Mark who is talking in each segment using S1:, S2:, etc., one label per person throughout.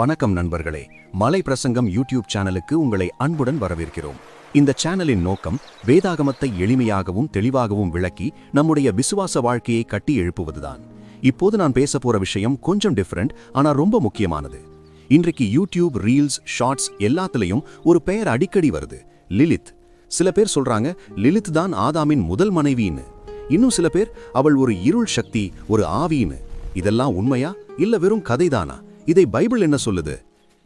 S1: வணக்கம் நண்பர்களே. மலை பிரசங்கம் யூடியூப் சேனலுக்கு உங்களை அன்புடன் வரவேற்கிறோம். இந்த சேனலின் நோக்கம் வேதாகமத்தை எளிமையாகவும் தெளிவாகவும் விளக்கி நம்முடைய விசுவாச வாழ்க்கையை கட்டி எழுப்புவதுதான். இப்போது நான் பேச போற விஷயம் கொஞ்சம் டிஃப்ரெண்ட் ஆனா ரொம்ப முக்கியமானது. இன்றைக்கு யூடியூப் ரீல்ஸ் ஷார்ட்ஸ் எல்லாத்துலயும் ஒரு பெயர் அடிக்கடி வருது. லிலித். சில பேர் சொல்றாங்க லிலித் தான் ஆதாமின் முதல் மனைவின்னு. இன்னும் சில பேர் அவள் ஒரு இருள் சக்தி ஒரு ஆவின்னு. இதெல்லாம் உண்மையா இல்ல வெறும் கதைதானா? இதை பைபிள் என்ன சொல்லுது?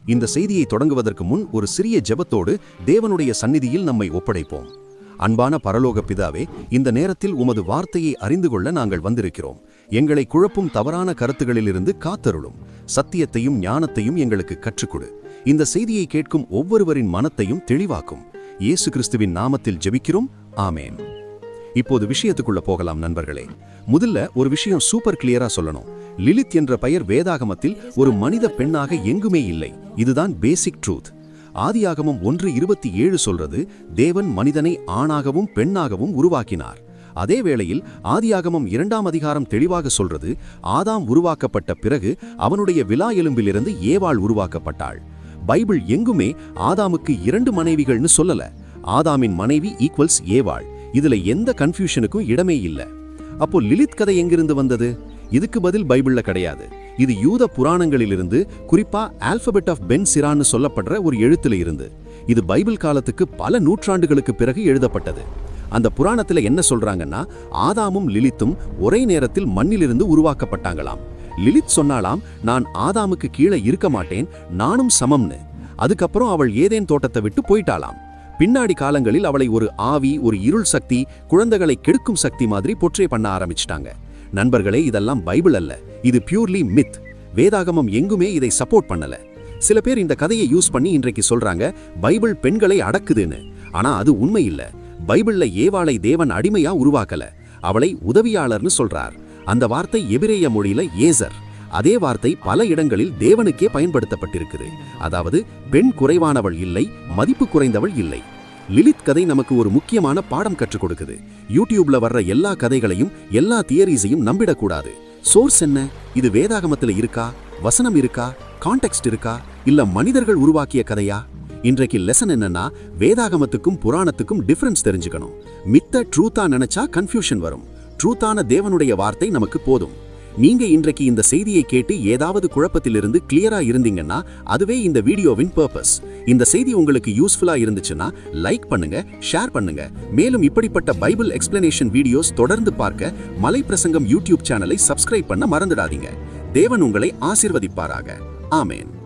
S1: இந்த செய்தியை தொடங்குவதற்கு முன் ஒரு சிறிய ஜெபத்தோடு தேவனுடைய சந்நிதியில் நம்மை ஒப்படைப்போம். அன்பான பரலோக பிதாவே இந்த நேரத்தில் உமது வார்த்தையை அறிந்து கொள்ள நாங்கள் வந்திருக்கிறோம். எங்களை குழப்பும் தவறான கருத்துகளிலிருந்து காத்தருளும். சத்தியத்தையும் ஞானத்தையும் எங்களுக்கு கற்றுக்கொடு. இந்த செய்தியை கேட்கும் ஒவ்வொருவரின் மனத்தையும் தெளிவாக்கும். இயேசு கிறிஸ்துவின் நாமத்தில் ஜெபிக்கிறோம். ஆமேன். இப்போது விஷயத்துக்குள்ள போகலாம் நண்பர்களே. முதல்ல ஒரு விஷயம் சூப்பர் கிளியரா சொல்லணும். லிலித் என்ற பெயர் வேதாகமத்தில் ஒரு மனித பெண்ணாக எங்குமே இல்லை. இதுதான் பேசிக் ட்ரூத் ஆதியாகமம் ஒன்று இருபத்தி ஏழு சொல்றது தேவன் மனிதனை ஆணாகவும் பெண்ணாகவும் உருவாக்கினார். அதே வேளையில் ஆதியாகமம் இரண்டாம் அதிகாரம் தெளிவாக சொல்றது ஆதாம் உருவாக்கப்பட்ட பிறகு அவனுடைய விழா எலும்பிலிருந்து ஏவாள் உருவாக்கப்பட்டாள். பைபிள் எங்குமே ஆதாமுக்கு இரண்டு மனைவிகள்னு சொல்லல. ஆதாமின் மனைவி ஈக்குவல்ஸ் ஏவாள். இதுல எந்த கன்ஃபியூஷனுக்கும் இடமே இல்ல. அப்போ லிலித் கதை எங்கிருந்து வந்தது? இதுக்கு பதில் பைபிள்ல கிடையாது. இது யூத புராணங்களிலிருந்து குறிப்பா ஆல்பபெட் ஆஃப் பென் சிரான்னு சொல்லப்படுற ஒரு எழுத்துல இருந்து. இது பைபிள் காலத்துக்கு பல நூற்றாண்டுகளுக்கு பிறகு எழுதப்பட்டது. அந்த புராணத்துல என்ன சொல்றாங்கன்னா ஆதாமும் லிலித்தும் ஒரே நேரத்தில் மண்ணிலிருந்து உருவாக்கப்பட்டாங்களாம். லிலித் சொன்னாலாம் நான் ஆதாமுக்கு கீழே இருக்க மாட்டேன் நானும் சமம்னு. அதுக்கப்புறம் அவள் ஏதேன் தோட்டத்தை விட்டு போயிட்டாளாம். பின்னாடி காலங்களில் அவளை ஒரு ஆவி ஒரு இருள் சக்தி குழந்தைகளை கெடுக்கும் சக்தி மாதிரி பொற்றே பண்ண ஆரம்பிச்சிட்டாங்க. நண்பர்களே இதெல்லாம் பைபிள் அல்ல. இது பியூர்லி மித். வேதாகமம் எங்குமே இதை சப்போர்ட் பண்ணல. சில பேர் இந்த கதையை யூஸ் பண்ணி இன்றைக்கு சொல்றாங்க பைபிள் பெண்களை அடக்குதுன்னு. ஆனா அது உண்மை இல்ல. பைபிள்ல ஏவாளை தேவன் அடிமையா உருவாக்கல. அவளை உதவியாளர்னு சொல்றார். அந்த வார்த்தை எபிரேய மொழியில ஏசர். அதே வார்த்தை பல இடங்களில் தேவனுக்கே பயன்படுத்தப்பட்டிருக்குது. அதாவது பெண் குறைவானவள் இல்லை மதிப்பு குறைந்தவள் இல்லை. லிலித் கதை நமக்கு ஒரு முக்கியமான பாடம் கற்றுக் கொடுக்குது. யூடியூப்ல வர்ற எல்லா கதைகளையும் எல்லா தியரிஸையும் நம்பிடக்கூடாது. சோர்ஸ் என்ன? இது வேதாகமத்துல இருக்கா? வசனம் இருக்கா? கான்டெக்ஸ்ட் இருக்கா? இல்ல மனிதர்கள் உருவாக்கிய கதையா? இன்றைக்கு லெசன் என்னன்னா வேதாகமத்துக்கும் புராணத்துக்கும் டிஃபரன்ஸ் தெரிஞ்சுக்கணும். மித்த ட்ரூத்தா நினைச்சா கன்ஃபியூஷன் வரும். ட்ரூத்தான தேவனுடைய வார்த்தை நமக்கு போதும். நீங்க இன்றைக்கு இந்த செய்தியை கேட்டு ஏதாவது குழப்பத்திலிருந்து கிளியரா இருந்தீங்கன்னா அதுவே இந்த வீடியோவின் பர்பஸ் இந்த செய்தி உங்களுக்கு யூஸ்ஃபுல்லா இருந்துச்சுன்னா லைக் பண்ணுங்க ஷேர் பண்ணுங்க. மேலும் இப்படிப்பட்ட பைபிள் எக்ஸ்பிளனேஷன் வீடியோஸ் தொடர்ந்து பார்க்க மலை பிரசங்கம் யூடியூப் சேனலை சப்ஸ்கிரைப் பண்ண மறந்துடாதீங்க. தேவன் உங்களை ஆசிர்வதிப்பாராக. ஆமேன்.